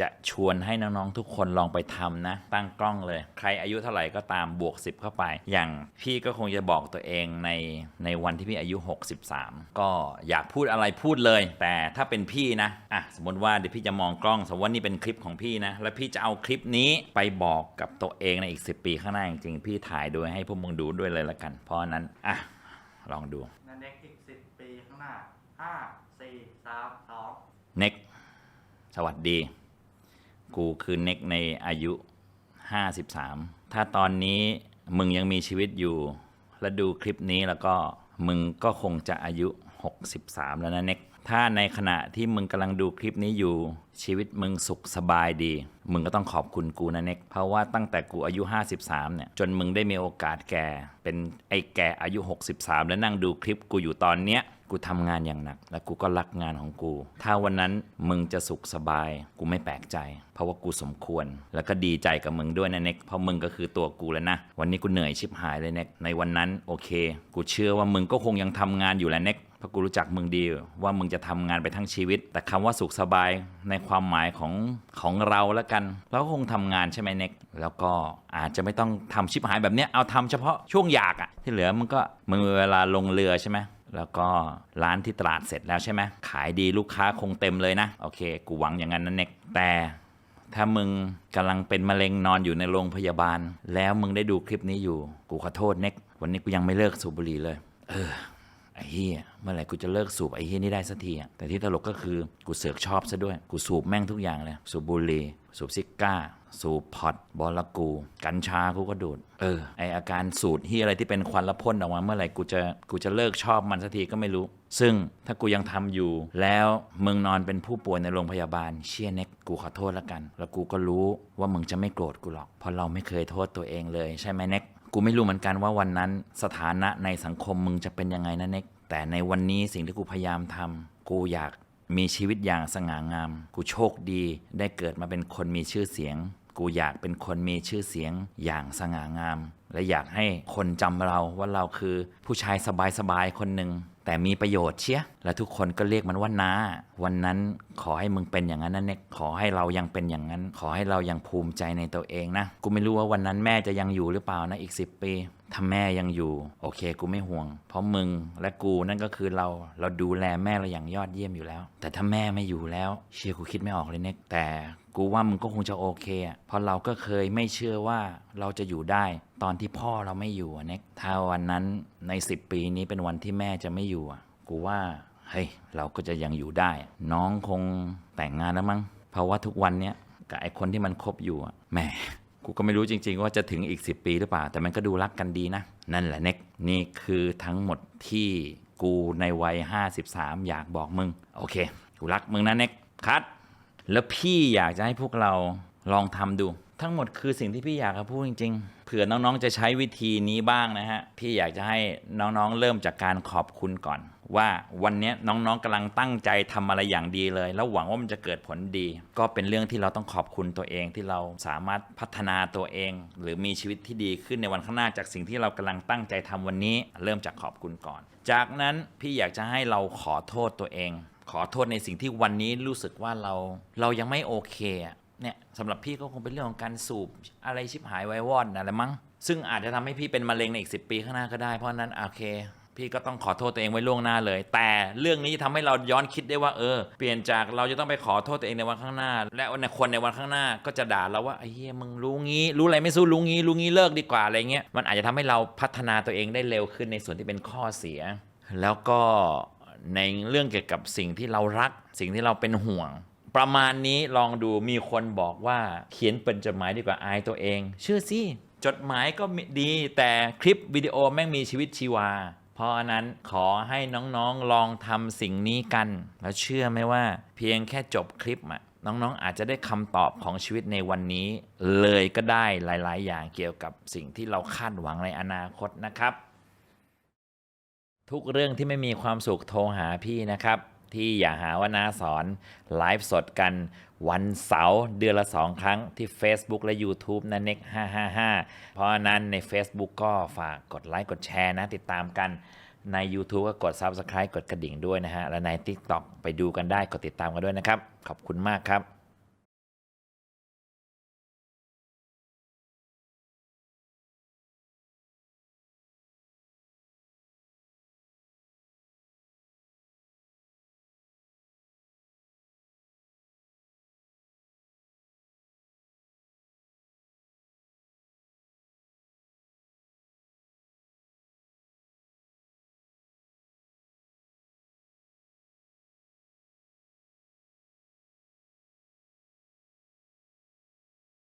จะชวนให้น้องๆทุกคนลองไปทำนะ ตั้งกล้องเลย ใครอายุเท่าไหร่ก็ตามบวก 10 เข้าไป อย่างพี่ก็คงจะบอกตัวเองในในวันที่พี่อายุ 63 ก็อยากพูดอะไรพูดเลย แต่ถ้าเป็นพี่นะอะสมมติว่าเดี๋ยวพี่จะมองกล้อง สมมติว่านี่เป็นคลิปของพี่นะ แล้วพี่จะเอาคลิปนี้ไปบอกกับตัวเองในอีก 10 ปีข้างหน้าจริงๆพี่ถ่ายโดยให้พวกมึงดูด้วยเลยละกัน เพราะฉะนั้นอะลองดูนันเน็กอีกสิบปีข้างหน้าห้าสี่สามสองเน็กสวัสดี กูคือเน็กในอายุ 53 ถ้าตอนนี้มึงยังมีชีวิตอยู่ และดูคลิปนี้แล้วก็มึงก็คงจะอายุ 63 แล้วนะเน็ก ถ้าในขณะที่มึงกำลังดูคลิปนี้อยู่ ชีวิตมึงสุขสบายดี มึงก็ต้องขอบคุณกูนะเน็ก เพราะว่าตั้งแต่กูอายุ 53 เนี่ย จนมึงได้มีโอกาสแก่ เป็นไอ้แก่อายุ 63 แล้วนั่งดูคลิปกูอยู่ตอนเนี้ย กูทำงานอย่างหนัก และกูก็รักงานของกู ถ้าวันนั้นมึงจะสุขสบาย กูไม่แปลกใจ เพราะว่ากูสมควร แล้วก็ดีใจกับมึงด้วยนะเน็กเพราะมึงก็คือตัวกูแล้วนะ วันนี้กูเหนื่อยชิบหายเลยเน็กในวันนั้นโอเค กูเชื่อว่ามึงก็คงยังทำงานอยู่แหละเน็กเพราะกูรู้จักมึงดีว่ามึงจะทำงานไปทั้งชีวิต แต่คำว่าสุขสบายในความหมายของของเราแล้วกัน เราก็คงทำงานใช่ไหมเน็ก แล้วก็อาจจะไม่ต้องทำชิบหายแบบเนี้ยเอาทำเฉพาะช่วงอยากอะที่เหลือมึงก็มึงมีเวลาลงเรือใช่ไหม แล้วก็ร้านที่ตลาดเสร็จแล้วใช่ไหมขายดีลูกค้าคงเต็มเลยนะ โอเค กูหวังอย่างนั้นนะเน็กแต่ถ้ามึงกำลังเป็นมะเร็งนอนอยู่ในโรงพยาบาล แล้วมึงได้ดูคลิปนี้อยู่ กูขอโทษเน็ก วันนี้กูยังไม่เลิกสูบบุหรี่เลย เออ ไอ้เฮียเมื่อไหร่กูจะเลิกสูบไอ้เฮียนี่ได้สักทีอะแต่ที่ตลกก็คือกูเสือกชอบซะด้วย กูสูบแม่งทุกอย่างเลย สูบบุหรี่สูบซิก้า สูบพอตบอลกู กัญชากูก็ดูด เออ ไออาการสูดเฮียอะไรที่เป็นควันละพ่นออกมาเมื่อไหร่กูจะกูจะเลิกชอบมันสักทีก็ไม่รู้ ซึ่งถ้ากูยังทำอยู่ แล้วมึงนอนเป็นผู้ป่วยในโรงพยาบาลเชี่ยเน็กกูขอโทษล้วกัน แล้วกูก็รู้ว่ามึงจะไม่โกรธกูหรอกเพราะเราไม่เคยโทษตัวเองเลยใช่ไหมเน็ก กูไม่รู้เหมือนกันว่าวันนั้นสถานะในสังคมมึงจะเป็นยังไงนะเน็กแต่ในวันนี้สิ่งที่กูพยายามทำกูอยากมีชีวิตอย่างสง่างาม กูโชคดีได้เกิดมาเป็นคนมีชื่อเสียง กูอยากเป็นคนมีชื่อเสียงอย่างสง่างาม และอยากให้คนจำเราว่าเราคือผู้ชายสบายๆคนหนึ่ง แต่มีประโยชน์เชียและทุกคนก็เรียกมันว่าน้าวันนั้นขอให้มึงเป็นอย่างนั้นนะเน็กขอให้เรายังเป็นอย่างนั้น ขอให้เรายังภูมิใจในตัวเองนะ กูไม่รู้ว่าวันนั้นแม่จะยังอยู่หรือเปล่านะอีก 10 ปี ถ้าแม่ยังอยู่ โอเค กูไม่ห่วง เพราะมึงและกูนั่นก็คือเรา เราดูแลแม่เราอย่างยอดเยี่ยมอยู่แล้ว แต่ถ้าแม่ไม่อยู่แล้ว เชียร์กูคิดไม่ออกเลยเน็กแต่ กูว่ามึงก็คงจะโอเคอะเพราะเราก็เคยไม่เชื่อว่าเราจะอยู่ได้ ตอนที่พ่อเราไม่อยู่เน็กถ้าวันนั้นใน 10 ปีนี้เป็นวันที่แม่จะไม่อยู่อะกูว่าเฮ้ยเราก็จะยังอยู่ได้ น้องคงแต่งงานแล้วมั้งเพราะว่าทุกวันเนี้ยกับไอ้คนที่มันคบอยู่อะแหมกูก็ไม่รู้จริง ๆ ว่าจะถึงอีก 10 ปีหรือเปล่า แต่มันก็ดูรักกันดีนะ นั่นแหละเน็กนี่คือทั้งหมดที่กูในวัย 53 อยากบอกมึง โอเค กูรักมึงนะเน็กคัด แล้วพี่อยากจะให้พวกเราลองทำดู ทั้งหมดคือสิ่งที่พี่อยากจะพูดจริง ๆ เผื่อน้องๆจะใช้วิธีนี้บ้างนะฮะ พี่อยากจะให้น้องๆเริ่มจากการขอบคุณก่อน ว่าวันนี้น้องๆกำลังตั้งใจทำอะไรอย่างดีเลย แล้วหวังว่ามันจะเกิดผลดี ก็เป็นเรื่องที่เราต้องขอบคุณตัวเองที่เราสามารถพัฒนาตัวเอง หรือมีชีวิตที่ดีขึ้นในวันข้างหน้าจากสิ่งที่เรากำลังตั้งใจทำวันนี้ เริ่มจากขอบคุณก่อน จากนั้นพี่อยากจะให้เราขอโทษตัวเอง ขอโทษในสิ่งที่วันนี้รู้สึกว่าเราเรายังไม่โอเคเนี่ยสำหรับพี่ก็คงเป็นเรื่องของการสูบอะไรชิบหายไว้วอดอะไรมั้งซึ่งอาจจะทำให้พี่เป็นมะเร็งในอีกสิปีข้างหน้าก็ได้ เพราะนั้นโอเค พี่ก็ต้องขอโทษตัวเองไว้ล่วงหน้าเลย แต่เรื่องนี้ทำให้เราย้อนคิดได้ว่าเออ เปลี่ยนจากเราจะต้องไปขอโทษตัวเองในวันข้างหน้า และในคนในวันข้างหน้าก็จะด่าเราว่าไอ้เหี้ยมึงรู้งี้ รู้อะไรไม่สู้รู้งี้ รู้งี้เลิกดีกว่าอะไรเงี้ยมันอาจจะทำให้เราพัฒนาตัวเองได้เร็วขึ้นในส่วนที่เป็นข้อเสีย แล้วก็ ในเรื่องเกี่ยวกับสิ่งที่เรารัก สิ่งที่เราเป็นห่วง ประมาณนี้ลองดูมีคนบอกว่าเขียนเป็นจดหมายดีกว่าอายตัวเอง เชื่อสิจดหมายก็ดีแต่คลิปวิดีโอแม่งมีชีวิตชีวา เพราะนั้นขอให้น้องๆลองทำสิ่งนี้กัน แล้วเชื่อไหมว่า เพียงแค่จบคลิปอะน้องๆอาจจะได้คำตอบของชีวิตในวันนี้ เลยก็ได้หลาย ๆ อย่างเกี่ยวกับสิ่งที่เราคาดหวังในอนาคตนะครับ ทุกเรื่องที่ไม่มีความสุขโทรหาพี่นะครับ ที่อย่าหาว่านาสอนไลฟ์สดกันวันเสาร์เดือนละ 2 ครั้งที่ Facebook และ YouTube นะเน็ก555 เพราะฉะนั้นใน Facebook ก็ฝากกดไลค์กดแชร์นะ ติดตามกันใน YouTube ก็กด Subscribe กดกระดิ่งด้วยนะฮะ และใน TikTok ไปดูกันได้กดติดตามกันด้วยนะครับ ขอบคุณมากครับ